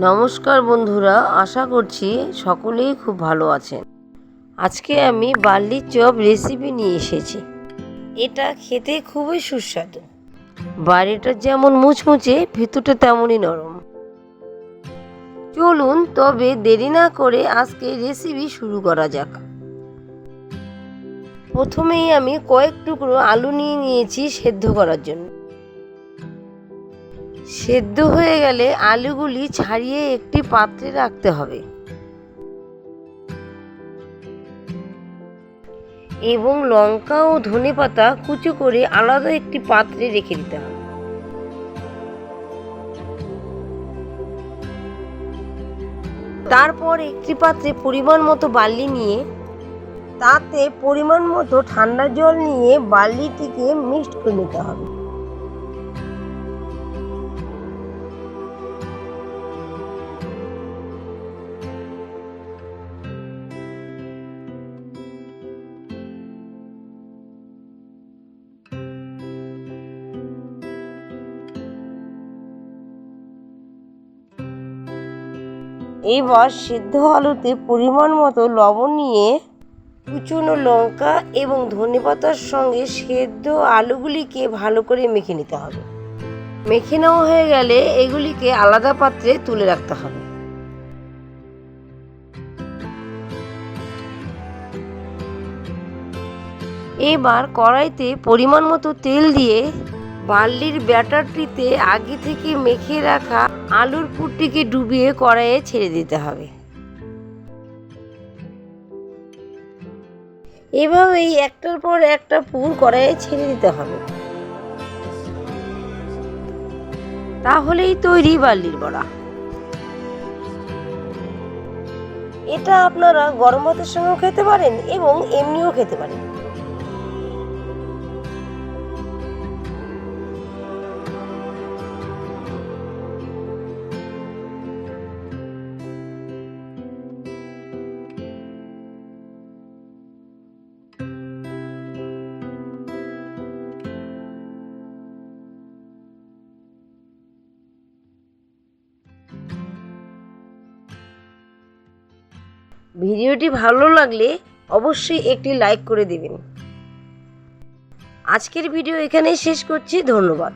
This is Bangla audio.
নমস্কার বন্ধুরা, আশা করছি সকলেই খুব ভালো আছেন। আজকে আমি বার্লির চপ রেসিপি নিয়ে এসেছি। এটা খেতে খুবই সুস্বাদু। বাইরেটা যেমন মুচমুচে, ভিতরটা তেমনই নরম। চলুন তবে দেরি না করে আজকে রেসিপি শুরু করা যাক। প্রথমেই আমি কয়েক টুকরো আলু নিয়ে নিয়েছি সেদ্ধ করার জন্য। সেদ্ধ হয়ে গেলে আলুগুলি ছাড়িয়ে একটি পাত্রে রাখতে হবে। এবং লঙ্কা ও ধনেপাতা কুচো করে আলাদা একটি পাত্রে রেখে দিতে হবে। তারপর একটি পাত্রে পরিমাণ মতো বালি নিয়ে, তাতে পরিমাণ মতো ঠান্ডা জল নিয়ে বার্লিটিকে মিক্সড করে নিতে হবে। এইবার সিদ্ধ আলুতে পরিমাণ মতো লবণ নিয়ে কুচনো লঙ্কা এবং ধনেপাতার সঙ্গে সেদ্ধ আলুগুলিকে ভালো করে মেখে নিতে হবে। মেখে নেওয়া হয়ে গেলে এগুলিকে আলাদা পাত্রে তুলে রাখতে হবে। এবার কড়াইতে পরিমাণ মতো তেল দিয়ে বার্লির ব্যাটারটিতে আগে থেকে মেখে রাখা আলুর পুরটিকে ডুবিয়ে কড়াইয়ে ছেড়ে দিতে হবে। এভাবেই একটার পর একটা পুর কড়াইয়ে ছেড়ে দিতে হবে। তাহলেই তৈরি বার্লির বড়া। এটা আপনারা গরম ভাতের সঙ্গেও খেতে পারেন এবং এমনিও খেতে পারেন। ভিডিওটি ভালো লাগলে অবশ্যই একটি লাইক করে দেবেন। আজকের ভিডিও এখানেই শেষ করছি ধন্যবাদ।